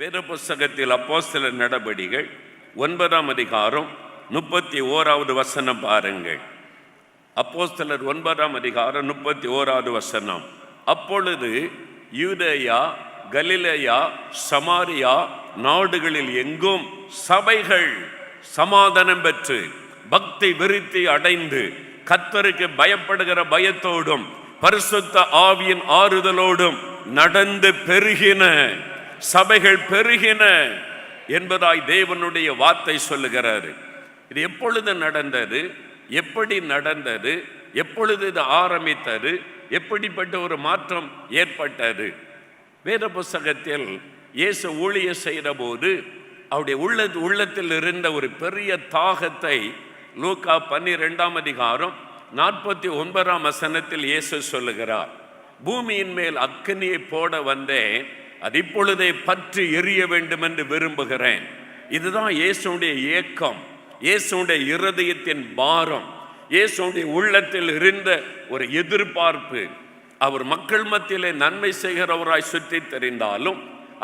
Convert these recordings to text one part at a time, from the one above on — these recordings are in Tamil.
வேத புஸ்தகத்தில் அப்போஸ்தல நடபடிகள் ஒன்பதாம் அதிகாரம் முப்பத்தி ஓராவது வசனம் பாருங்கள். அப்போஸ்தலர் ஒன்பதாம் அதிகாரம் முப்பத்தி ஓராவது வசனம். அப்பொழுது யூதேயா கலிலேயா சமாரியா நாடுகளில் எங்கும் சபைகள் சமாதானம் பெற்று பக்தி விருத்தி அடைந்து கத்தருக்கு பயப்படுகிற பயத்தோடும் பரிசுத்த ஆவியின் ஆறுதலோடும் நடந்து பெருகின. சபைகள் பெருகின என்பதாய் தேவனுடைய வார்த்தை சொல்லுகிறாரு. இது எப்பொழுது நடந்தது? எப்படி நடந்தது? எப்பொழுது இது ஆரம்பித்தது? எப்படிப்பட்ட ஒரு மாற்றம் ஏற்பட்டது? வேத புஸ்தகத்தில் இயேசு ஊழிய செய்கிற போது அவருடைய உள்ள உள்ளத்தில் இருந்த ஒரு பெரிய தாகத்தை லூக்கா பன்னிரெண்டாம் அதிகாரம் நாற்பத்தி ஒன்பதாம் வசனத்தில் இயேசு சொல்லுகிறார். பூமியின் மேல் அக்கனியை போட வந்தேன். அது இப்பொழுதே பற்றி எரிய வேண்டும் என்று விரும்புகிறேன். இதுதான் இயேசுடைய ஏக்கம். இயேசுடைய இருதயத்தின் பாரம். இயேசுடைய உள்ளத்தில் இருந்த ஒரு எதிர்பார்ப்பு. அவர் மக்கள் மத்தியிலே நன்மை செய்கிறவராய் சுற்றி தெரிந்தாலும்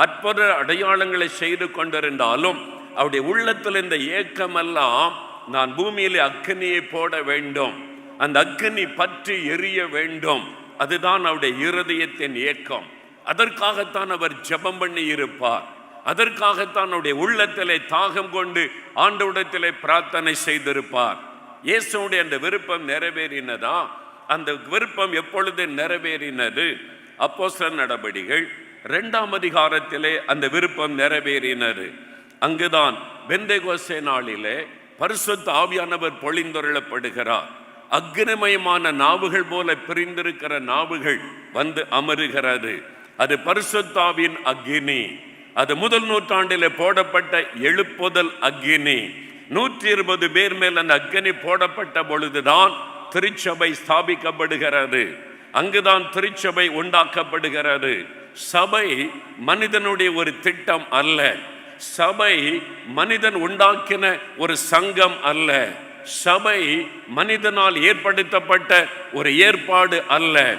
அற்புத அடையாளங்களை செய்து கொண்டிருந்தாலும் அவருடைய உள்ளத்தில் இந்த ஏக்கமெல்லாம் நான் பூமியிலே அக்கினியை போட வேண்டும். அந்த அக்கினி பற்றி எரிய வேண்டும். அதுதான் அவருடைய இருதயத்தின் ஏக்கம். அதற்காகத்தான் அவர் ஜெபம் பண்ணி இருப்பார். அதற்காகத்தான் அவருடைய உள்ளத்திலே தாகம் கொண்டு ஆண்டவுடத்திலே பிரார்த்தனை செய்திருப்பார். இயேசுடைய அந்த விருப்பம் நிறைவேறினதா? அந்த விருப்பம் எப்பொழுது நிறைவேறினது? அப்போஸ்தலர் நடபடிகள் ரெண்டாம் அதிகாரத்திலே அந்த விருப்பம் நிறைவேறினது. அங்குதான் பெந்தைகோசே நாளிலே பரிசுத்த ஆவியானவர் பொழிந்தொருளப்படுகிறார். அக்னிமயமான நாவுகள் போல பிரிந்திருக்கிற நாவுகள் வந்து அமருகிறது. அது பரிசுத்தாவின் அக்னி. அது முதல் நூற்றாண்டிலே போடப்பட்ட எழுப்புதல் அக்னி. நூற்றி இருபது பேர் மேல் அந்த அக்னி போடப்பட்ட பொழுதுதான் திருச்சபை ஸ்தாபிக்கப்படுகிறது. அங்குதான் திருச்சபை உண்டாக்கப்படுகிறது. சபை மனிதனுடைய ஒரு திட்டம் அல்ல. சபை மனிதன் உண்டாக்கின ஒரு சங்கம் அல்ல. சபை மனிதனால் ஏற்படுத்தப்பட்ட ஒரு ஏற்பாடு அல்ல.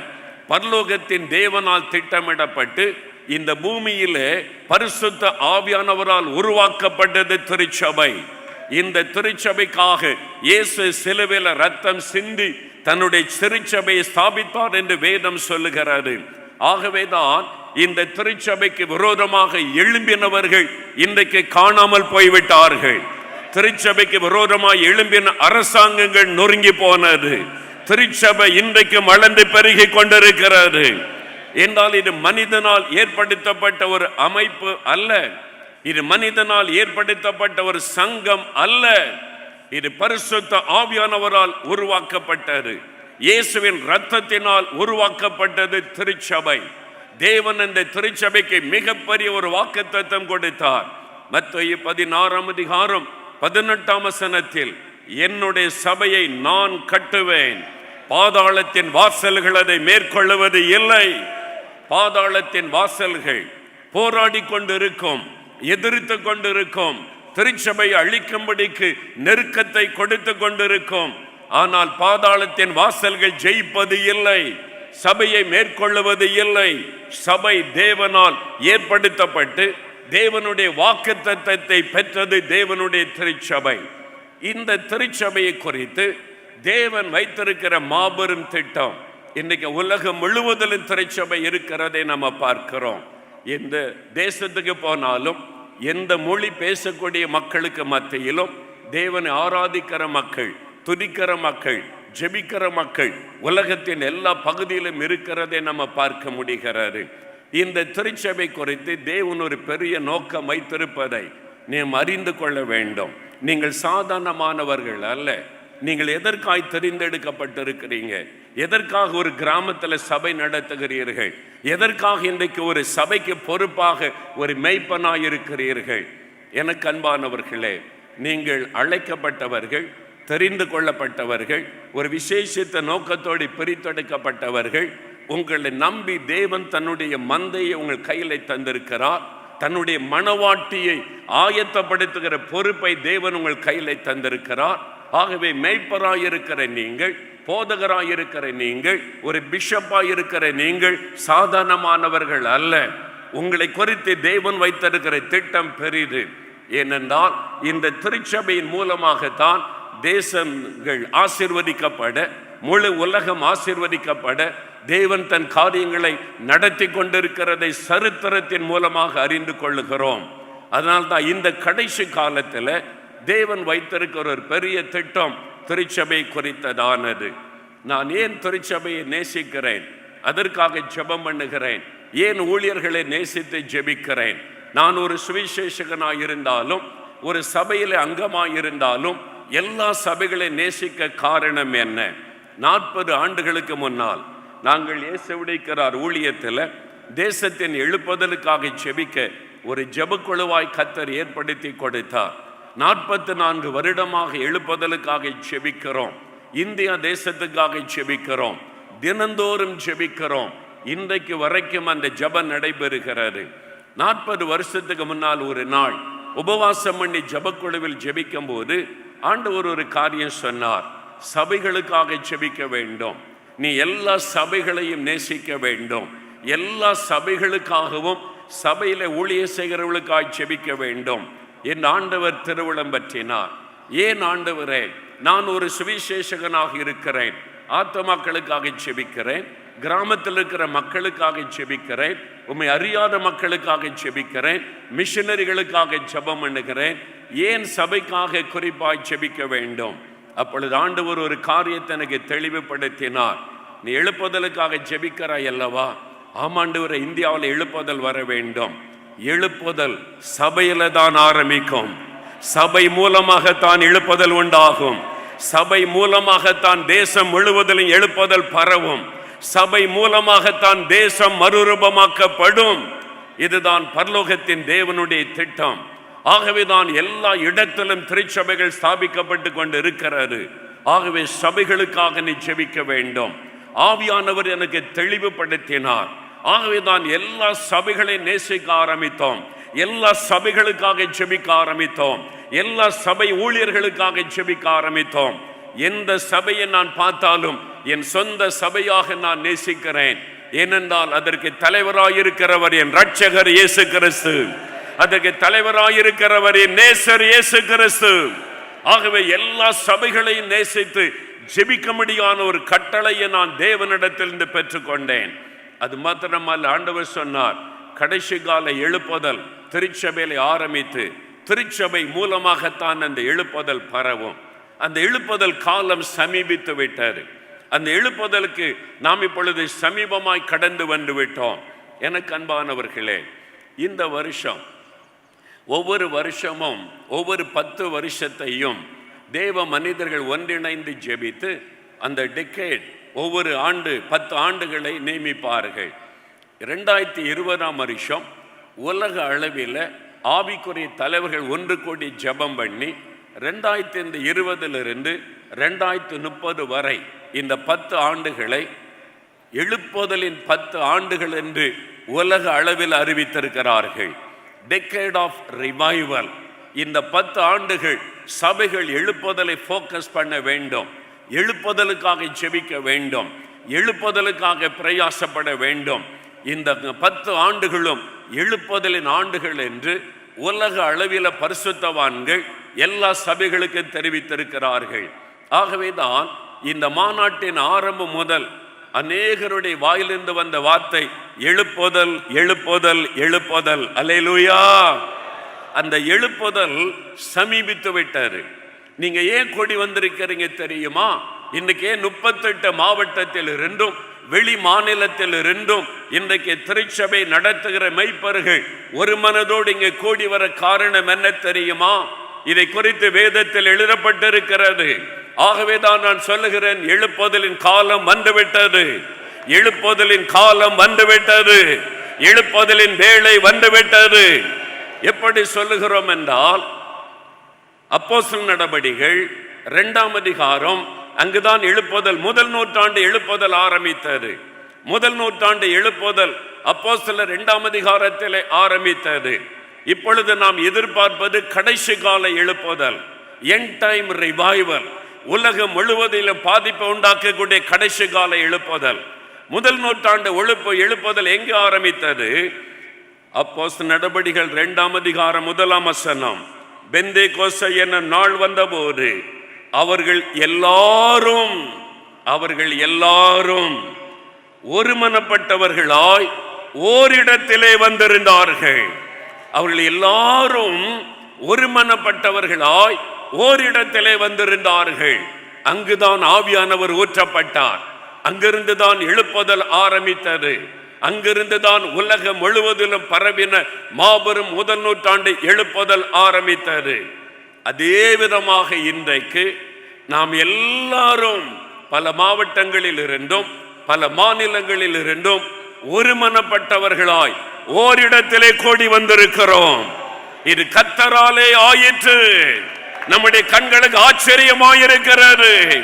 பரலோகத்தின் தேவனால் திட்டமிடப்பட்டு இந்த பூமியிலே பரிசுத்த ஆவியானவரால் உருவாக்கப்பட்டது திருச்சபை. இந்த திருச்சபைக்காக இயேசு சிலுவையில் ரத்தம் சிந்தி தன்னுடைய திருச்சபையை ஸ்தாபித்தார் என்று வேதம் சொல்லுகிறது. ஆகவேதான் இந்த திருச்சபைக்கு விரோதமாக எழும்பினவர்கள் இன்றைக்கு காணாமல் போய்விட்டார்கள். திருச்சபைக்கு விரோதமாக எழும்பின அரசாங்கங்கள் நொறுங்கி போனது. திருச்சபை இன்றைக்கு வளர்ந்து பெருகி கொண்டிருக்கிறது. என்றால் இது மனிதனால் ஏற்படுத்தப்பட்ட ஒரு அமைப்பு அல்ல. இது மனிதனால் ஏற்படுத்தப்பட்ட ஒரு சங்கம் அல்ல. இது பரிசுத்த ஆவியானவரால் உருவாக்கப்பட்டது. இயேசுவின் ரத்தத்தினால் உருவாக்கப்பட்டது திருச்சபை. தேவன் இந்த திருச்சபைக்கு மிகப்பெரிய ஒரு வாக்குத்தத்தம் கொடுத்தார். மத்திய பதினாறாம் அதிகாரம் பதினெட்டாம் வசனத்தில் என்னுடைய சபையை நான் கட்டுவேன். பாதாளத்தின் வாசல்கள் அதை மேற்கொள்ளுவது இல்லை. பாதாளத்தின் வாசல்கள் போராடி கொண்டிருக்கும் எதிர்த்து கொண்டிருக்கும் திருச்சபை அழிக்கும்படிக்கு நெருக்கத்தை கொடுத்து கொண்டிருக்கும். ஆனால் பாதாளத்தின் வாசல்கள் ஜெயிப்பது இல்லை. சபையை மேற்கொள்ளுவது இல்லை. சபை தேவனால் ஏற்படுத்தப்பட்டு தேவனுடைய வாக்கு தத்தத்தை பெற்றது தேவனுடைய திருச்சபை. இந்த திருச்சபையை குறித்து தேவன் வைத்திருக்கிற மாபெரும் திட்டம். இன்றைக்கு உலகம் முழுவதிலும் திரைச்சபை இருக்கிறதை நம்ம பார்க்கிறோம். எந்த தேசத்துக்கு போனாலும் எந்த மொழி பேசக்கூடிய மக்களுக்கு மத்தியிலும் தேவனை ஆராதிக்கிற மக்கள் துதிக்கிற மக்கள் ஜெபிக்கிற மக்கள் உலகத்தின் எல்லா பகுதியிலும் இருக்கிறதை நம்ம பார்க்க முடிகிறது. இந்த திருச்சபை குறித்து தேவன் ஒரு பெரிய நோக்கம் வைத்திருப்பதை நாம் அறிந்து கொள்ள வேண்டும். நீங்கள் சாதாரணமானவர்கள் அல்ல. நீங்கள் எதற்காய் தெரிந்தெடுக்கப்பட்டிருக்கிறீங்க? எதற்காக ஒரு கிராமத்தில் சபை நடத்துகிறீர்கள்? எதற்காக இன்றைக்கு ஒரு சபைக்கு பொறுப்பாக ஒரு மெய்ப்பனாய் இருக்கிறீர்கள் எனக்கு அன்பானவர்களே நீங்கள் அழைக்கப்பட்டவர்கள் தெரிந்து கொள்ளப்பட்டவர்கள் ஒரு விசேஷித்த நோக்கத்தோடு பிரித்தெடுக்கப்பட்டவர்கள் உங்களை நம்பி தேவன் தன்னுடைய மந்தையை உங்கள் கையில் தந்திருக்கிறார். தன்னுடைய மனவாட்டியை ஆயத்தப்படுத்துகிற பொறுப்பை தேவன் உங்கள் கையில் தந்திருக்கிறார். ஆகவே மெய்ப்பராயிருக்கிற நீங்கள் போதகராயிருக்கிற நீங்கள் ஒரு பிஷப்பாயிருக்கிற நீங்கள் சாதாரணமானவர்கள் அல்ல. உங்களை குறித்து தேவன் வைத்திருக்கிற திட்டம் பெரிது. ஏனென்றால் இந்த திருச்சபையின் மூலமாகத்தான் தேசங்கள் ஆசிர்வதிக்கப்பட முழு உலகம் ஆசிர்வதிக்கப்பட தேவன் தன் காரியங்களை நடத்தி கொண்டிருக்கிறதை சரித்திரத்தின் மூலமாக அறிந்து கொள்ளுகிறோம். அதனால்தான் இந்த கடைசி காலத்தில் தேவன் வைத்திருக்கிற ஒரு பெரிய திட்டம் திருச்சபை குறித்ததானது. நான் ஏன் திருச்சபையை நேசிக்கிறேன்? அதற்காக ஜெபம் பண்ணுகிறேன். ஏன் ஊழியர்களை நேசித்து ஜெபிக்கிறேன்? நான் ஒரு சுவிசேஷகனாக இருந்தாலும் ஒரு சபையில் அங்கமாக இருந்தாலும் எல்லா சபைகளை நேசிக்க காரணம் என்ன? நாற்பது ஆண்டுகளுக்கு முன்னால் நாங்கள் இயேசுவிடைக்கிறார் ஊழியத்தில் தேசத்தின் எழுப்புதலுக்காக செபிக்க ஒரு ஜெபக்குழுவாய் கத்தர் ஏற்படுத்தி கொடுத்தார். நாற்பத்தி நான்கு வருடமாக எழுப்புதலுக்காக செபிக்கிறோம். இந்தியா தேசத்துக்காக செபிக்கிறோம். தினந்தோறும் ஜெபிக்கிறோம் இன்றைக்கு வரைக்கும் அந்த ஜபம் நடைபெறுகிறது. நாற்பது வருஷத்துக்கு முன்னால் ஒரு நாள் உபவாசம் பண்ணி ஜபக்குழுவில் ஜெபிக்கும் போது ஆண்டவர் ஒரு காரியம் சொன்னார் சபைகளுக்காக செபிக்க வேண்டும். நீ எல்லா சபைகளையும் நேசிக்க வேண்டும். எல்லா சபைகளுக்காகவும் சபையில் ஊழிய செய்கிறவர்களுக்காக செபிக்க வேண்டும். என் ஆண்டவர் திருவிழம் பற்றினார். ஏன் ஆண்டவரே நான் ஒரு சுவிசேஷகனாக இருக்கிறேன். ஆத்மாக்களுக்காக செபிக்கிறேன் கிராமத்தில் இருக்கிற மக்களுக்காக செபிக்கிறேன் உண்மை அறியாத மக்களுக்காக செபிக்கிறேன் மிஷினரிகளுக்காக ஜபம் பண்ணுகிறேன். ஏன் சபைக்காக குறிப்பாய் செபிக்க வேண்டும்? அப்பொழுது ஆண்டவர் ஒரு காரியத்தை எனக்கு தெளிவுபடுத்தினார். நீ எழுப்புதலுக்காக ஜெபிக்கிறாய் அல்லவா? ஆமாண்டவரை இந்தியாவில் எழுப்புதல் வர வேண்டும். எழுப்புதல் சபையில தான் ஆரம்பிக்கும். சபை மூலமாகத்தான் எழுப்புதல் உண்டாகும். சபை மூலமாகத்தான் தேசம் முழுவதிலும் எழுப்புதல் பரவும். சபை மூலமாகத்தான் தேசம் மறுரூபமாக்கப்படும். இதுதான் பரலோகத்தின் தேவனுடைய திட்டம். ஆகவே தான் எல்லா இடத்திலும் திருச்சபைகள் ஸ்தாபிக்கப்பட்டு கொண்டு இருக்கிறாரு ஆகவே சபைகளுக்காக நீ ஜெபிக்க வேண்டும். ஆவியானவர் எனக்கு தெளிவுபடுத்தினார். ஆகவே தான் எல்லா சபைகளை நேசிக்க ஆரம்பித்தோம். எல்லா சபைகளுக்காக செபிக்க ஆரம்பித்தோம். எல்லா சபை ஊழியர்களுக்காக செபிக்க ஆரம்பித்தோம். எந்த சபையை நான் பார்த்தாலும் என் சொந்த சபையாக நான் நேசிக்கிறேன். ஏனென்றால் அதற்கு தலைவராயிருக்கிறவர் என் ரட்சகர் இயேசு கிறிஸ்து. அதற்கு தலைவராயிருக்கிறவரே நேசர் இயேசு கிறிஸ்து ஆகவே எல்லா சபைகளையும் நேசித்து ஜெபிக்கும்படியான ஒரு கட்டளையை நான் தேவனிடத்திலிருந்து பெற்றுக்கொண்டேன். அது மாத்திரமல்ல ஆண்டவர் சொன்னார் கடைசி கால எழுப்புதல் திருச்சபையில ஆரம்பித்து திருச்சபை மூலமாகத்தான் அந்த எழுப்புதல் பரவும். அந்த எழுப்புதல் காலம் சமீபித்து விட்டது. அந்த எழுப்புதலுக்கு நாம் இப்பொழுது சமீபமாய் கடந்து வந்து விட்டோம். எனக்கு அன்பானவர்களே இந்த வருஷம் ஒவ்வொரு வருஷமும் ஒவ்வொரு பத்து வருஷத்தையும் தேவ மனிதர்கள் ஒன்றிணைந்து ஜெபித்து அந்த டெக்கேட் ஒவ்வொரு ஆண்டு பத்து ஆண்டுகளை நியமிப்பார்கள். ரெண்டாயிரத்தி இருபதாம் வருஷம் உலக அளவில் ஆவிக்குரிய தலைவர்கள் ஒன்று கோடி ஜெபம் பண்ணி ரெண்டாயிரத்தி இந்த இருபதிலிருந்து ரெண்டாயிரத்து முப்பது வரை இந்த பத்து ஆண்டுகளை எழுப்புதலின் பத்து ஆண்டுகள் என்று உலக அளவில் அறிவித்திருக்கிறார்கள். டெக்கேட் ஆஃப் ரிவைவல் இந்த பத்து ஆண்டுகள் சபைகள் எழுப்புதலை ஃபோக்கஸ் பண்ண வேண்டும். எழுப்புதலுக்காக செபிக்க வேண்டும். எழுப்புதலுக்காக பிரயாசப்பட வேண்டும். இந்த பத்து ஆண்டுகளும் எழுப்புதலின் ஆண்டுகள் என்று உலக அளவில் பரிசுத்தவான்கள் எல்லா சபைகளுக்கும் தெரிவித்திருக்கிறார்கள். ஆகவேதான் இந்த மாநாட்டின் ஆரம்பம் முதல் அநேகருடைய வாயிலிருந்து வந்த வார்த்தை எழுப்புதல் எழுப்புதல் எழுப்புதல். அலையலூயா அந்த எழுப்புதல் சமீபித்து விட்டாரு. நீங்க ஏன் கொடி வந்திருக்கிறீங்க தெரியுமா? இன்னைக்கு முப்பத்தெட்டு மாவட்டத்தில் இருந்தும் வெளி மாநிலத்தில் இருந்தும் இன்றைக்கு திருச்சபை நடத்துகிற மெய்ப்பர்கள் ஒரு மனதோடு இங்கே கூடி வர காரணம் என்ன தெரியுமா? இதை குறித்து வேதத்தில் எழுதப்பட்டிருக்கிறது. ஆகவே தான் நான் சொல்லுகிறேன் எழுப்புதலின் காலம் வந்துவிட்டது. எழுப்புதலின் காலம் வந்துவிட்டது. எழுப்புதலின் வேலை வந்துவிட்டது. எப்படி சொல்லுகிறோம் என்றால் அப்போசல் நடபடிகள் இரண்டாம் அதிகாரம் அங்குதான் எழுப்புதல் முதல் நூற்றாண்டு எழுப்புதல் ஆரம்பித்தது. முதல் நூற்றாண்டு எழுப்புதல் அப்போஸ்தலர் இரண்டாம் அதிகாரத்திலே ஆரம்பித்தது. இப்பொழுது நாம் எதிர்பார்ப்பது கடைசி கால எழுப்புதல் என் டைம் ரிவைவல் உலகம் முழுவதிலும் பாதிப்பை உண்டாக்கக்கூடிய கடைசி கால எழுப்புதல். முதல் நூற்றாண்டு ஒழுப்பு எழுப்புதல் எங்கு ஆரம்பித்தது? அப்போ நடபடிகள் இரண்டாம் அதிகாரம் முதலாம் வசனம். பெந்தே கோசை என நாள் வந்தபோது அவர்கள் எல்லாரும் அவர்கள் எல்லாரும் ஒருமனப்பட்டவர்களாய் ஓரிடத்திலே வந்திருந்தார்கள். அவர்கள் எல்லாரும் ஒருமனப்பட்டவர்களாய் ஓரிடத்திலே வந்திருந்தார்கள். அங்குதான் ஆவியானவர் ஊற்றப்பட்டார். அங்கிருந்து தான் எழுப்புதல் ஆரம்பித்தது. அங்கிருந்து தான் உலகம் முழுவதிலும் பரவின மாபெரும் முதல் நூற்றாண்டு எழுப்புதல் ஆரம்பித்தது. அதே விதமாக இன்றைக்கு நாம் எல்லாரும் பல மாவட்டங்களில் இருந்தும் பல மாநிலங்களில் இருந்தும் ஒருமனப்பட்டவர்களாய் ஓரிடத்திலே கூடி வந்திருக்கிறோம். இது கத்தராலே ஆயிற்று. நம்முடைய கண்களுக்கு ஆச்சரியமாயிருக்கிறது.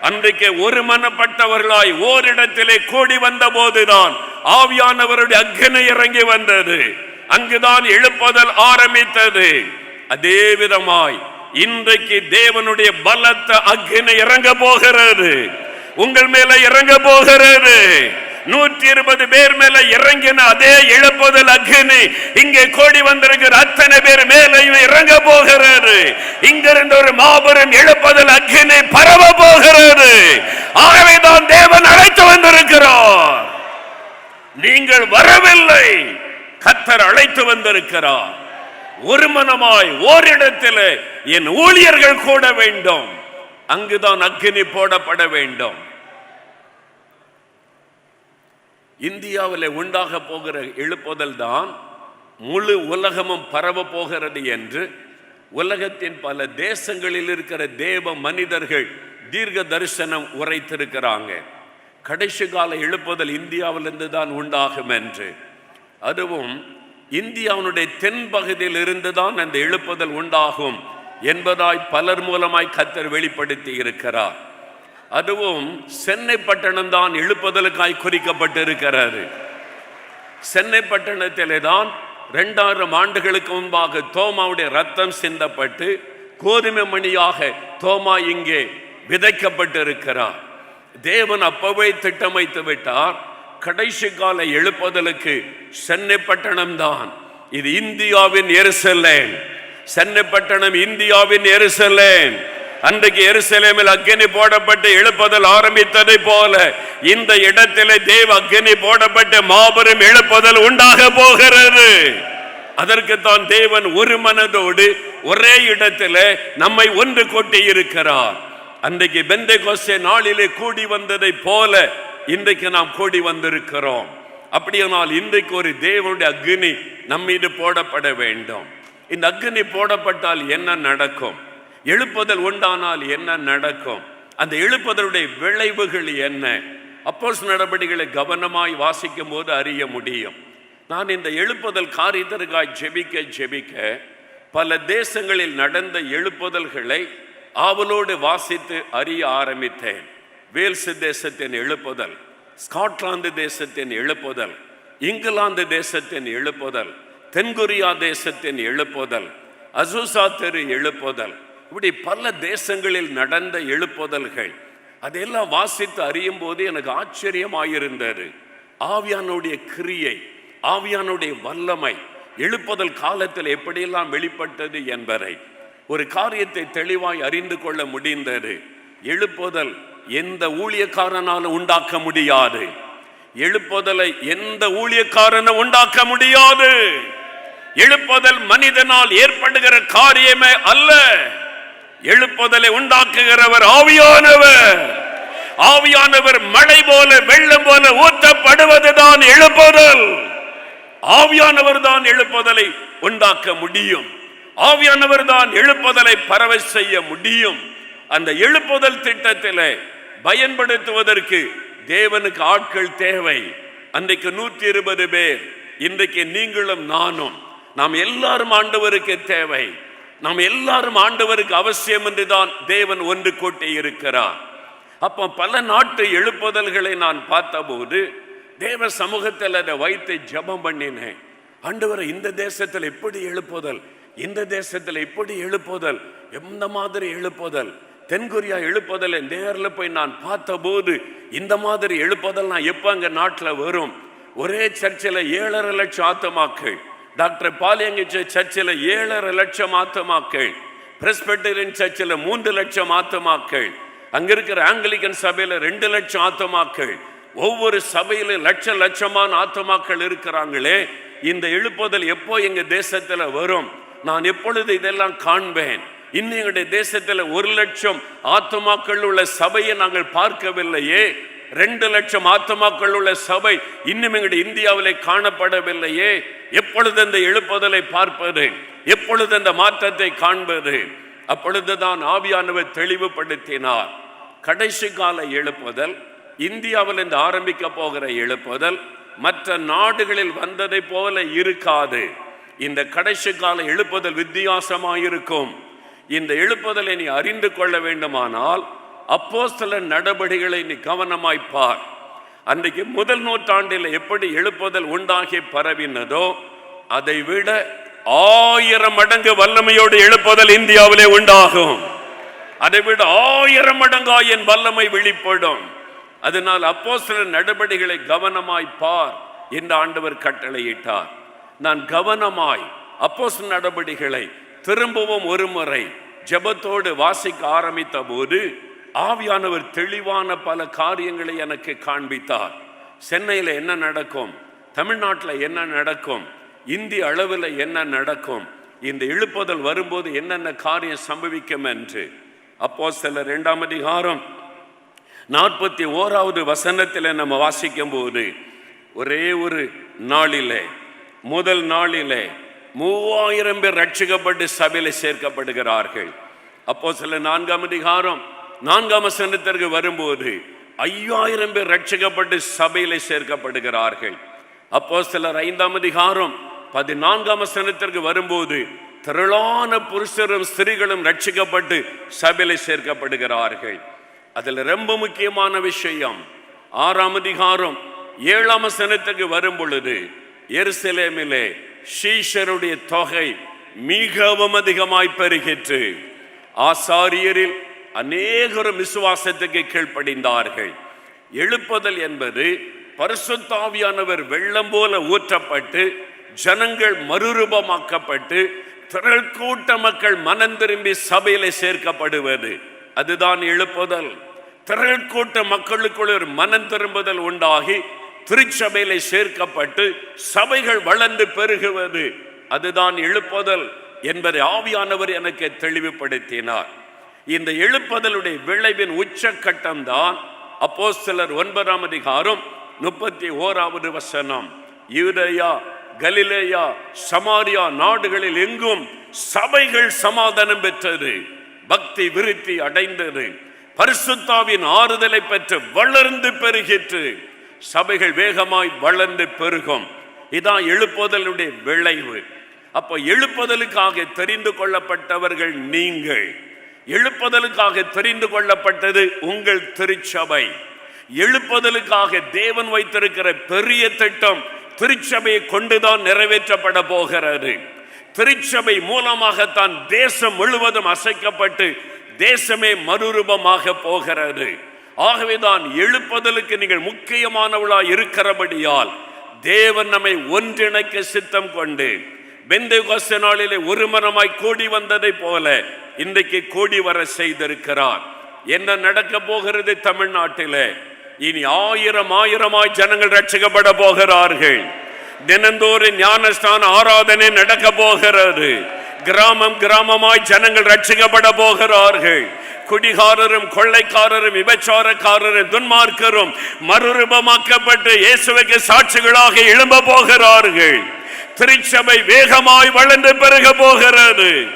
அன்றைக்கு ஒரு மனப்பட்டவர்களாய் ஓரிடத்திலே கூடி வந்த போதுதான் ஆவியானவருடைய அக்னி இறங்கி வந்தது. அங்குதான் எழுப்புதல் ஆரம்பித்தது. அதே விதமாய் இன்றைக்கு தேவனுடைய பலத்த அக்னி இறங்க போகிறது. உங்கள் மேல இறங்க போகிறது. நூற்றி இருபது பேர் மேல இறங்கின அதே இழப்புதல் அக்னி. இங்கே கோடி வந்திருக்கிற அத்தனை பேர் மேலையும் இறங்க போகிறாரு இங்கிருந்து ஒரு மாபெரும் இழப்புதல் அக்னி பரவ போகிறது. ஆகவேதான் தேவன் அழைத்து வந்திருக்கிறார். நீங்கள் வரவில்லை. கத்தர் அழைத்து வந்திருக்கிறார். ஒரு மனமாய் ஓரிடத்தில் என் ஊழியர்கள் கூட வேண்டும். அங்குதான் அக்னி போடப்பட வேண்டும். இந்தியாவில் உண்டாக போகிற எழுப்புதல் தான் முழு உலகமும் பரவ போகிறது என்று உலகத்தின் பல தேசங்களில் இருக்கிற தேவ மனிதர்கள் தீர்க்க தரிசனம் உரைத்திருக்கிறாங்க. கடைசி கால எழுப்புதல் இந்தியாவிலிருந்து தான் உண்டாகும் என்று. அதுவும் இந்தியாவினுடைய தென்பகுதியில் இருந்து தான் அந்த எழுப்புதல் உண்டாகும் என்பதாய் பலர் மூலமாய் கத்தர் வெளிப்படுத்தி இருக்கிறார். அதுவும் சென்னை பட்டணம் தான் எழுப்புதலுக்காய் குறிக்கப்பட்டிருக்கிறாரு சென்னை பட்டணத்திலே தான் ரெண்டாயிரம் ஆண்டுகளுக்கு முன்பாக தோமாவுடைய ரத்தம் சிந்தப்பட்டு கோதுமை மணியாக தோமா இங்கே விதைக்கப்பட்டிருக்கிறார். தேவன் அப்பவே திட்டமைத்து விட்டார். கடைசி கால எழுப்புதலுக்கு சென்னை பட்டணம் தான். இது இந்தியாவின் எருசலேம். சென்னை பட்டணம் இந்தியாவின் எருசலேம். அன்றைக்கு எருசலேமில் அக்னி போடப்பட்டு எழுப்புதல் ஆரம்பித்ததை போல இந்த இடத்திலே தேவ அக்னி போடப்பட்டு மாபெரும் எழுப்புதல் உண்டாக போகிறது. அதற்கு தான் தேவன் ஒரு மனதோடு ஒரே இடத்துல நம்மை ஒன்று கொட்டி இருக்கிறார். அன்றைக்கு பெந்தை கோசை நாளிலே கூடி வந்ததை போல இன்றைக்கு நாம் கூடி வந்திருக்கிறோம். அப்படியானால் இன்றைக்கு ஒரு தேவனுடைய அக்னி நம்மீது போடப்பட வேண்டும். இந்த அக்னி போடப்பட்டால் என்ன நடக்கும்? எழுப்புதல் உண்டானால் என்ன நடக்கும்? அந்த எழுப்புதலுடைய விளைவுகள் என்ன? அப்போஸ் நடவடிக்கைகளை கவனமாய் வாசிக்கும் போது அறிய முடியும். நான் இந்த எழுப்புதல் காரியத்திற்காய் ஜெபிக்க ஜெபிக்க பல தேசங்களில் நடந்த எழுப்புதல்களை ஆவலோடு வாசித்து அறிய ஆரம்பித்தேன். வேல்ஸ் தேசத்தின் எழுப்புதல் ஸ்காட்லாந்து தேசத்தின் எழுப்புதல் இங்கிலாந்து தேசத்தின் எழுப்புதல் தென்கொரியா தேசத்தின் எழுப்புதல் அசூசா தெரு எழுப்புதல் இப்படி பல தேசங்களில் நடந்த எழுப்புதல்கள் அதையெல்லாம் வாசித்து அறியும் போது எனக்கு ஆச்சரியமாயிருந்தது. ஆவியானுடைய கிரியை ஆவியானுடைய வல்லமை எழுப்புதல் காலத்தில் எப்படியெல்லாம் வெளிப்பட்டது என்பதை ஒரு காரியத்தை தெளிவாய் அறிந்து கொள்ள முடிந்தது. எழுப்புதல் எந்த ஊழியக்காரனாலும் உண்டாக்க முடியாது. எழுப்புதலை எந்த ஊழியக்காரனும் உண்டாக்க முடியாது. எழுப்புதல் மனிதனால் ஏற்படுகிற காரியமே அல்ல. எழுப்புதலை உண்டாக்குகிறவர் ஆவியானவர். ஆவியானவர் மழை போல வெள்ளம் போல ஊற்றப்படுவதுதான் எழுப்புதல். ஆவியானவர் தான் எழுப்புதலை உண்டாக்க முடியும். ஆவியானவர் தான் எழுப்புதலை பரவ செய்ய முடியும். அந்த எழுப்புதல் திட்டத்தில் பயன்படுத்துவதற்கு தேவனுக்கு ஆட்கள் தேவை. அன்றைக்கு நூற்றி இருபது பேர் இன்றைக்கு நீங்களும் நானும். நாம் எல்லாரும் ஆண்டவருக்கு தேவை. நாம் எல்லாரும் ஆண்டவருக்கு அவசியம் என்றுதான் தேவன் ஒன்று கூட்டி இருக்கிறார். அப்போ பல நாட்டு எழுப்புதல்களை நான் பார்த்தபோது தேவ சமூகத்தில் அதை வைத்து ஜெபம் பண்ணினேன். ஆண்டவரை இந்த தேசத்தில் எப்படி எழுப்புதல்? இந்த தேசத்தில் இப்படி எழுப்புதல்? எந்த மாதிரி எழுப்புதல்? தென்கொரியா எழுப்புதலை நேரில் போய் நான் பார்த்தபோது இந்த மாதிரி எழுப்புதல் நான் எப்போ அங்கே நாட்டில் வரும்? ஒரே சர்ச்சில் ஏழரை லட்சம் ஆத்தமாக்கள். டாக்டர் பாலியங்கிச்ச சர்ச்சில் ஏழரை லட்சம் ஆத்துமாக்கள் பிரஸ்பெட்டரின் சர்ச்சில் மூன்று லட்சம் ஆத்தமாக்கள் அங்கே இருக்கிற ஆங்கிலிக்கன் சபையில் ரெண்டு லட்சம் ஆத்துமாக்கள் ஒவ்வொரு சபையில் லட்ச லட்சமான ஆத்துமாக்கள் இருக்கிறாங்களே இந்த எழுப்புதல் எப்போ எங்கள் தேசத்தில் வரும்? நான் எப்பொழுது இதெல்லாம் காண்பேன்? இன்னும் எங்களுடைய தேசத்தில் ஒரு லட்சம் ஆத்துமாக்கள் உள்ள சபையை நாங்கள் பார்க்கவில்லையே ரெண்டு லட்சம் ஆத்மாக்கள் உள்ள சபை இன்னும் எங்களுடைய இந்தியாவிலே காணப்படவில்லையே. எப்பொழுது இந்த எழுப்புதலை பார்ப்பது? எப்பொழுது இந்த மாற்றத்தை காண்பது? அப்பொழுதுதான் ஆவியானவர் தெளிவுபடுத்தினார். கடைசி கால எழுப்புதல் இந்தியாவில் இந்த ஆரம்பிக்க போகிற எழுப்புதல் மற்ற நாடுகளில் வந்ததை போல இருக்காது. இந்த கடைசி கால எழுப்புதல் வித்தியாசமாயிருக்கும். இந்த எழுப்புதலை நீ அறிந்து கொள்ள வேண்டுமானால் அப்போஸ்தல நடவடிக்கைகளை நீ கவனமாய் பார். அன்றைக்கு முதல் நூற்றாண்டில் எப்படி எழுப்புதல் உண்டாகி பரவினதோ அதை விட ஆயிரம் மடங்கு வல்லமையோடு எழுப்புதல் இந்தியாவிலே உண்டாகும். அதை விட ஆயிரம் மடங்கா என் வல்லமை வெளிப்படும் அதனால் அப்போஸ்தல நடவடிக்கைகளை கவனமாய் பார் என்று ஆண்டவர் கட்டளையிட்டார். நான் கவனமாய் அப்போஸ்தல நடவடிக்கைகளை திரும்பவும் ஒரு முறை ஜெபத்தோடு வாசிக்க ஆரம்பித்த போது ஆவியானவர் தெளிவான பல காரியங்களை எனக்கு காண்பித்தார். சென்னையில் என்ன நடக்கும்? தமிழ்நாட்டில் என்ன நடக்கும்? இந்திய அளவில் என்ன நடக்கும்? இந்த இழுப்புதல் வரும்போது என்னென்ன காரியம் சம்பவிக்கும் என்று. அப்போ சில இரண்டாம் அதிகாரம் நாற்பத்தி ஓராவது வசனத்தில் நம்ம வாசிக்கும் போது ஒரே ஒரு நாளிலே முதல் நாளிலே மூவாயிரம் பேர் ரட்சிக்கப்பட்டு சபையில் சேர்க்கப்படுகிறார்கள். அப்போ சில நான்காம் அதிகாரம் நான்காம் வசனத்திற்கு வரும்போது ஐயாயிரம் பேர் ரட்சிக்கப்பட்டு சபையில சேர்க்கப்படுகிறார்கள். அப்போ சிலர் ஐந்தாம் அதிகாரம் பதினான்காம் வசனத்திற்கு வரும்போது திரளான புருஷரும் ஸ்திரீகளும் ரட்சிக்கப்பட்டு சபையில சேர்க்கப்படுகிறார்கள். அதில் ரொம்ப முக்கியமான விஷயம் ஆறாம் அதிகாரம் ஏழாம் வசனத்துக்கு வரும் பொழுது எருசலேமிலே ஷீஷருடைய தொகை மிகவும் அதிகமாய் பெறுகிற்று ஆசாரியரில் அநேகரும் விசுவாசத்துக்கு கீழ்ப்படிந்தார்கள். எழுப்புதல் என்பது பரிசுத்தாவியானவர் வெள்ளம் போல ஊற்றப்பட்டு ஜனங்கள் மறுரூபமாக்கப்பட்டு திரள் கூட்ட மக்கள் மனம் திரும்பி சபையில சேர்க்கப்படுவது. அதுதான் எழுப்புதல். திரள் கூட்ட மக்களுக்குள் ஒரு மனம் திரும்புதல் உண்டாகி திருச்சபையில சேர்க்கப்பட்டு சபைகள் வளர்ந்து பெருகுவது. அதுதான் எழுப்புதல் என்பதை ஆவியானவர் எனக்கு தெளிவுபடுத்தினார். இந்த எழுப்புதலுடைய விளைவின் உச்சக்கட்டம் தான் அப்போ சிலர் ஒன்பதாம் அதிகாரம் முப்பத்தி ஓராவது வசனம். யூதயா கலிலேயா சமாரியா நாடுகளில் எங்கும் சபைகள் சமாதானம் பெற்றது. பக்தி விருத்தி அடைந்தது. பரிசுத்தாவின் ஆறுதலை பெற்று வளர்ந்து பெருகிற்று சபைகள் வேகமாய் வளர்ந்து பெருகும். இதான் எழுப்புதலுடைய விளைவு. அப்போ எழுப்புதலுக்காக தெரிந்து கொள்ளப்பட்டவர்கள் நீங்கள். எழுப்புதலுக்காக தெரிந்து கொள்ளப்பட்டது உங்கள் திருச்சபை. எழுப்புதலுக்காக தேவன் வைத்திருக்கிற பெரிய திட்டம் திருச்சபையை கொண்டுதான் நிறைவேற்றப்பட போகிறது. திருச்சபை மூலமாகத்தான் தேசம் முழுவதும் அசைக்கப்பட்டு தேசமே மறுரூபமாக போகிறது. ஆகவேதான் எழுப்புதலுக்கு நீங்கள் முக்கியமானவளாக இருக்கிறபடியால் தேவன் நம்மை ஒன்றிணைக்க சித்தம் கொண்டு பெந்தைகோஸ்த நாளிலே ஒரு மனமாய் கூடி வந்ததை போல இன்றைக்கு கூடி வர செய்திருக்கிறார். என்ன நடக்க போகிறது தமிழ்நாட்டிலே? இனி ஆயிரம் ஆயிரமாய் ஜனங்கள் ரட்சிக்கப்பட போகிறார்கள். தினந்தோறும் ஞானஸ்தான ஆராதனை நடக்க போகிறது. கிராமம் கிராமமாய் ஜனங்கள் ரட்சிக்கப்பட போகிறார்கள். குடிகாரரும் கொள்ளைக்காரரும் விபச்சாரக்காரரும் துன்மார்க்கரும் மறுரூபமாக்கப்பட்டு இயேசுவைக்கு சாட்சிகளாக எழும்ப போகிறார்கள். திருச்சபை வேகமாய் வளர்ந்து பெருக போகிறது.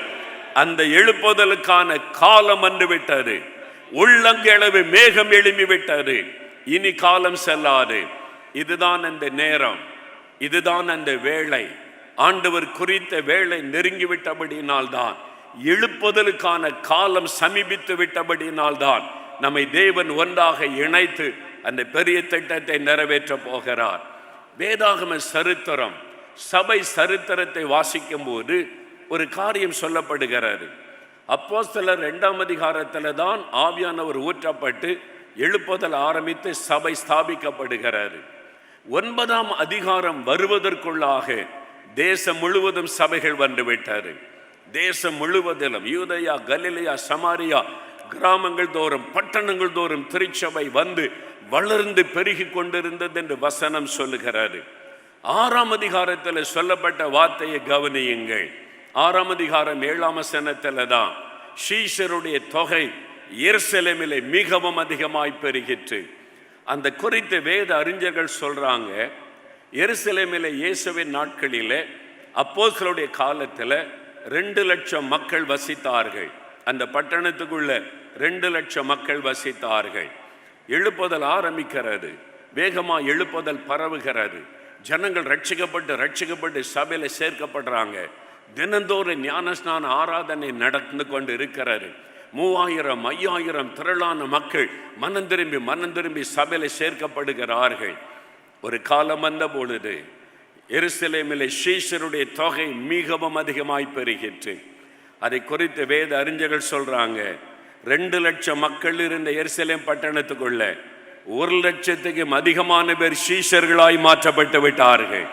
அந்த எழுப்புதலுக்கான காலம் வந்து விட்டது. உள்ளங்களவு மேகம் எழும்பி விட்டது. இனி காலம் செல்லாது. இதுதான் அந்த நேரம். இதுதான் அந்த வேலை ஆண்டவர் குறித்த வேலை நெருங்கிவிட்டபடியினால்தான் எழுப்புதலுக்கான காலம் சமீபித்து விட்டபடியினால்தான் நம்மை தேவன் ஒன்றாக இணைத்து அந்த பெரிய திட்டத்தை நிறைவேற்றப் போகிறார். வேதாகம சரித்திரம் சபை சரித்திரத்தை வாசிக்கும் போது ஒரு காரியம் சொல்லப்படுகிறது. அப்போ சில ரெண்டாம் அதிகாரத்தில் தான் ஆவியானவர் ஊற்றப்பட்டு எழுப்புதல் ஆரம்பித்து சபை ஸ்தாபிக்கப்படுகிறது. ஒன்பதாம் அதிகாரம் வருவதற்குள்ளாக தேசம் முழுவதும் சபைகள் வந்துவிட்டார் தேசம் முழுவதிலும் யூதயா கலிலியா சமாரியா கிராமங்கள் தோறும் பட்டணங்கள் தோறும் திருச்சபை வந்து வளர்ந்து பெருகி கொண்டிருந்தது என்று வசனம் சொல்லுகிறாரு ஆறாம் அதிகாரத்தில் சொல்லப்பட்ட வார்த்தையை கவனியுங்கள். ஆறாம் அதிகாரம் ஏழாம் சனத்தில் தான் ஷீஷருடைய தொகை எருசலேமிலே மிகவும் அதிகமாய் பெறுகிற்று அந்த குறித்து வேத அறிஞர்கள் சொல்கிறாங்க எருசலேமிலே இயேசுவின் நாட்களிலே அப்போஸ்தலருடைய காலத்தில் ரெண்டு லட்சம் மக்கள் வசித்தார்கள். அந்த பட்டணத்துக்குள்ள ரெண்டு லட்சம் மக்கள் வசித்தார்கள். எழுப்புதல் ஆரம்பிக்கிறது வேகமாக எழுப்புதல் பரவுகிறது. ஜனங்கள் ரட்சிக்கப்பட்டு ரட்சிக்கப்பட்டு சபையில் சேர்க்கப்படுறாங்க. தினந்தோறும் ஞானஸ்நான ஆராதனை நடந்து கொண்டு இருக்கிறாரு. மூவாயிரம் ஐயாயிரம் திரளான மக்கள் மனம் திரும்பி மனம் திரும்பி சபையில் சேர்க்கப்படுகிறார்கள். ஒரு காலம் வந்த பொழுது எருசலேமிலே ஸ்ரீஷருடைய தொகை மிகவும் அதிகமாய் பெறுகிற்று அதை குறித்து வேத அறிஞர்கள் சொல்கிறாங்க ரெண்டு லட்சம் மக்கள் இருந்த எருசலேம் பட்டணத்துக்குள்ள ஒரு லட்சத்துக்கும் அதிகமான பேர் சீஷர்களாய் மாற்றப்பட்டு விட்டார்கள்.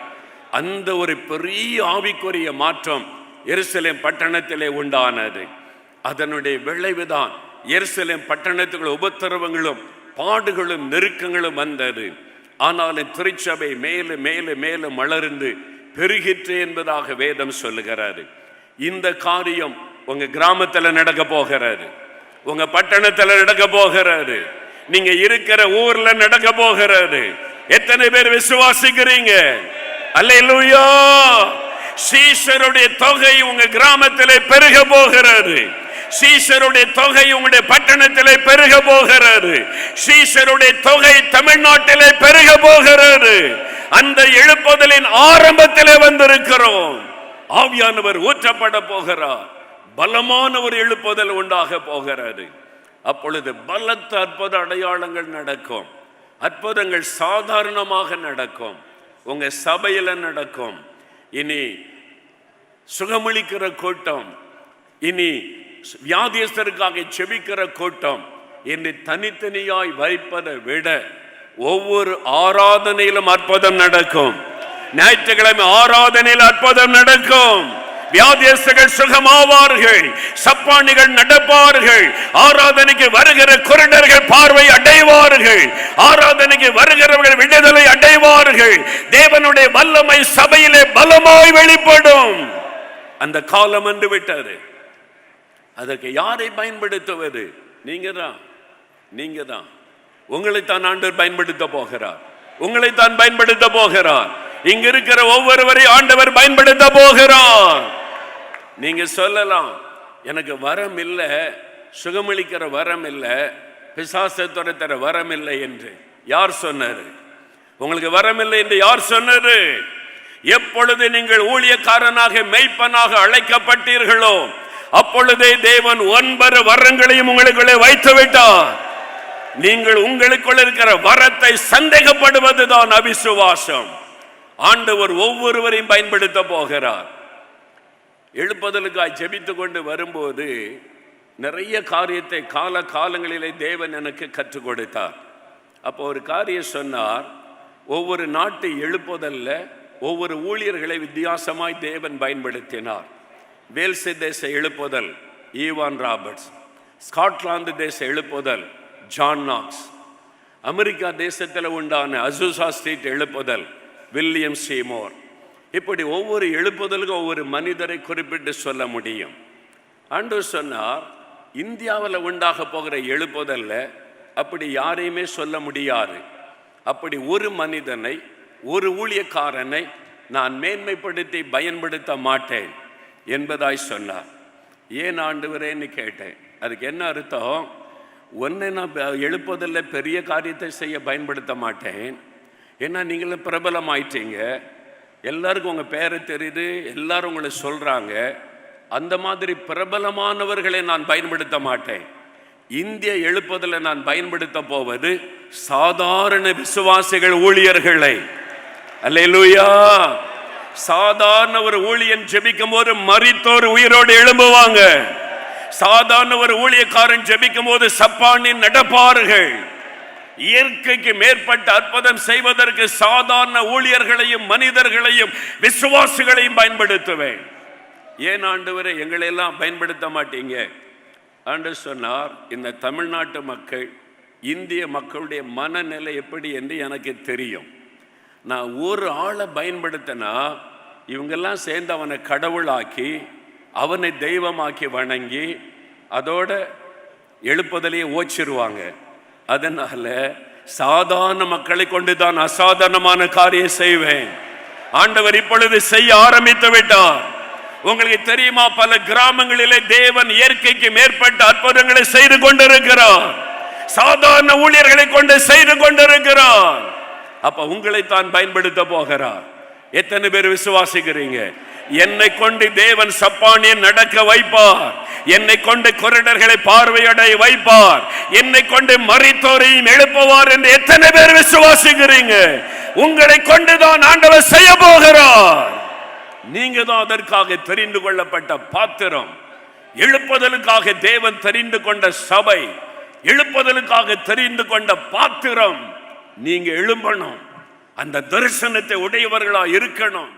அந்த ஒரு பெரிய ஆவிக்குரிய மாற்றம் எருசலேம் பட்டணத்திலே உண்டானது. அதனுடைய விளைவுதான் எருசலேம் பட்டணத்துக்குள்ள உபத்திரவங்களும் பாடுகளும் நெருக்கங்களும் வந்தது. ஆனாலும் திருச்சபை மேலும் மேலும் மேலும் மலர்ந்து பெருகிற்று என்பதாக வேதம் சொல்லுகிறாரு இந்த காரியம் உங்க கிராமத்தில் நடக்க போகிறாரு உங்க பட்டணத்தில் நடக்க போகிறாரு நீங்க இருக்கிற ஊர்ல நடக்க போகிறது. எத்தனை பேர் விசுவாசிக்கிறீங்க? அல்லேலூயா! சீசருடைய தொகை உங்க கிராமத்திலே பெருக போகிறது. சீசருடைய தொகை உங்களுடைய பட்டணத்திலே பெருக போகிறது. சீசருடைய தொகை தமிழ்நாட்டிலே பெருக போகிறது. அந்த எழுப்புதலின் ஆரம்பத்திலே வந்திருக்கிறோம். ஆவியானவர் ஊற்றப்பட போகிறார். பலமான ஒரு எழுப்புதல் உண்டாக போகிறது. அப்பொழுது பலத்த அற்புத அடையாளங்கள் நடக்கும். அற்புதங்கள் சாதாரணமாக நடக்கும். உங்கள் சபையில் நடக்கும். இனி சுகமளிக்கிற கூட்டம். இனி வியாதியஸ்தருக்காக செபிக்கிற கூட்டம். இனி தனித்தனியாய் வைப்பதை விட ஒவ்வொரு ஆராதனையிலும் அற்புதம் நடக்கும். ஞாயிற்றுக்கிழமை ஆராதனையில் அற்புதம் நடக்கும். வியாதியஸ்தர்கள் சுகமாவார்கள். சப்பானிகள் நடப்பார்கள். ஆராதனைக்கு வருகிற குரண்டர்கள் பார்வை அடைவார்கள். ஆராதனைக்கு வருகிறவர்கள் விடுதலை அடைவார்கள். தேவனுடைய வல்லமை சபையிலே பலமாய் வெளிப்படும். அந்த காலம் வந்து விட்டது. அதற்கு யாரை பயன்படுத்துவது? நீங்க தான் நீங்க தான் உங்களைத்தான் ஆண்டவர் பயன்படுத்த போகிறார். உங்களைத்தான் பயன்படுத்த போகிறார். இங்க இருக்கிற ஒவ்வொருவரையும் ஆண்டவர் பயன்படுத்த போகிறார். நீங்கள் சொல்லலாம் எனக்கு வரம் இல்லை சுகமளிக்கிற வரம் இல்லை பிசாசை துரத்துற வரம் இல்லை என்று. யார் சொன்னார் உங்களுக்கு வரம் இல்லை என்று யார் சொன்னது? எப்பொழுது நீங்கள் ஊழியக்காரனாக மெய்ப்பனாக அழைக்கப்பட்டீர்களோ அப்பொழுதே தேவன் ஒன்பது வரங்களையும் உங்களுக்குள்ளே வைத்து விட்டார் நீங்கள் உங்களுக்குள் இருக்கிற வரத்தை சந்தேகப்படுவதுதான் அவிசுவாசம். ஆண்டவர் ஒவ்வொருவரையும் பயன்படுத்த போகிறார். எழுப்புதலுக்காய் ஜெபித்து கொண்டு வரும்போது நிறைய காரியத்தை கால காலங்களிலே தேவன் எனக்கு கற்றுக் கொடுத்தார். அப்போ ஒரு காரியம் சொன்னார் ஒவ்வொரு நாட்டு எழுப்புதல்ல ஒவ்வொரு ஊழியர்களை வித்தியாசமாய் தேவன் பயன்படுத்தினார். வேல்சி தேச எழுப்புதல் ஈவான் ராபர்ட்ஸ். ஸ்காட்லாந்து தேச எழுப்புதல் ஜான் நாக்ஸ். அமெரிக்கா தேசத்தில் உண்டான அசூசா ஸ்ட்ரீட் எழுப்புதல் வில்லியம் சீமோர் இப்படி ஒவ்வொரு எழுப்புதலுக்கும் ஒவ்வொரு மனிதரை குறிப்பிட்டு சொல்ல முடியும். அன்று சொன்னார் இந்தியாவில் உண்டாக போகிற எழுப்புதலில் அப்படி யாரையுமே சொல்ல முடியாது. அப்படி ஒரு மனிதனை ஒரு ஊழியக்காரனை நான் மேன்மைப்படுத்தி பயன்படுத்த மாட்டேன் என்பதாய் சொன்னார். ஏன் ஆண்டுவரேன்னு கேட்டேன். அதுக்கு என்ன அர்த்தம்? ஒன்றை நான் ப- பெரிய காரியத்தை செய்ய பயன்படுத்த மாட்டேன். ஏன்னா நீங்களும் பிரபலமாயிட்டீங்க. எல்லாருக்கும் உங்கள் பேரை தெரியுது எல்லாரும் உங்களை சொல்கிறாங்க அந்த மாதிரி பிரபலமானவர்களை நான் பயன்படுத்த மாட்டேன். இந்திய எழுப்பதில் நான் பயன்படுத்த போவது சாதாரண விசுவாசிகள் ஊழியர்களை. அல்லேலூயா! சாதாரண ஒரு ஊழியன் ஜெபிக்கும் போது மறித்தோர் உயிரோடு எழும்புவாங்க. சாதாரண ஒரு ஊழியக்காரன் ஜெபிக்கும் போது சப்பானின் நடப்பார்கள் இயற்கைக்கு மேற்பட்ட அற்புதம் செய்வதற்கு சாதாரண ஊழியர்களையும் மனிதர்களையும் விசுவாசிகளையும் பயன்படுத்துவேன். ஏன் ஆண்டவரை எங்களையெல்லாம் பயன்படுத்த மாட்டீங்க? ஆண்டு சொன்னார் இந்த தமிழ்நாட்டு மக்கள் இந்திய மக்களுடைய மனநிலை எப்படி என்று எனக்கு தெரியும். நான் ஒரு ஆளை பயன்படுத்தினா இவங்கெல்லாம் சேர்ந்து அவனை கடவுளாக்கி அவனை தெய்வமாக்கி வணங்கி அதோட எழுப்பதிலேயே ஓச்சிருவாங்க. அதனால சாதாரண மக்களை கொண்டு தான் அசாதாரணமான காரியம் செய்வேன். ஆண்டவர் இப்பொழுது செய்ய ஆரம்பித்து விட்டார். உங்களுக்கு தெரியுமா பல கிராமங்களிலே தேவன் இயற்கைக்கு மேற்பட்ட அற்புதங்களை செய்து கொண்டிருக்கிறார். சாதாரண ஊழியர்களை கொண்டு செய்து கொண்டிருக்கிறார். அப்ப உங்களை தான் பயன்படுத்த போகிறார். எத்தனை பேர் விசுவாசிக்கிறீங்க? என்னை கொண்டு தேவன் சப்பானியன் நடக்க வைப்பார். என்னை கொண்டு குரடர்களை பார்வையடைய வைப்பார். என்னை கொண்டு மறித்தோரையும் எழுப்புவார் என்று எத்தனை பேர் விசுவாசிக்கிறீங்க? உங்களை கொண்டுதான் ஆண்டவர் செய்ய போகிறார். நீங்க தான் அதற்காக தெரிந்து கொள்ளப்பட்ட பாத்திரம். எழுப்புதலுக்காக தேவன் தெரிந்து கொண்ட சபை. எழுப்புதலுக்காக தெரிந்து கொண்ட பாத்திரம். நீங்க எழும்பணும். அந்த தரிசனத்தை உடையவர்களா இருக்கணும்.